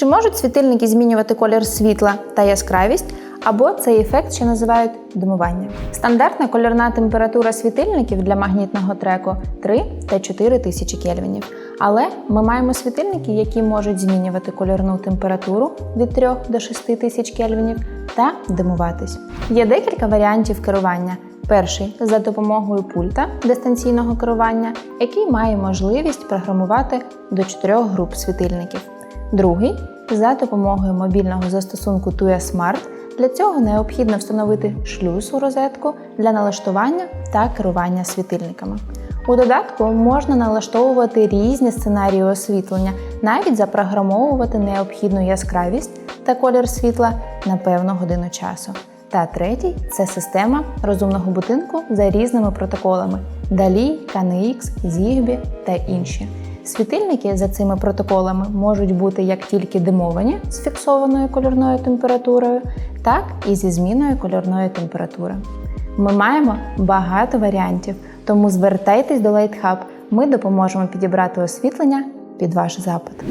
Чи можуть світильники змінювати колір світла та яскравість? Або цей ефект ще називають димування. Стандартна кольорна температура світильників для магнітного треку 3 та 4 тисячі кельвінів. Але ми маємо світильники, які можуть змінювати кольорну температуру від 3 до 6 тисяч кельвінів та димуватись. Є декілька варіантів керування. Перший за допомогою пульта дистанційного керування, який має можливість програмувати до 4 груп світильників. Другий за допомогою мобільного застосунку TUE Smart. Для цього необхідно встановити шлюз у розетку для налаштування та керування світильниками. У додатку можна налаштовувати різні сценарії освітлення, навіть запрограмовувати необхідну яскравість та колір світла на певну годину часу. Та третій це система розумного будинку за різними протоколами DALI, KNX, Zigbee та інші. Світильники за цими протоколами можуть бути як тільки димовані з фіксованою кольорною температурою, так і зі зміною кольорної температури. Ми маємо багато варіантів, тому звертайтесь до Light Hub, ми допоможемо підібрати освітлення під ваш запит.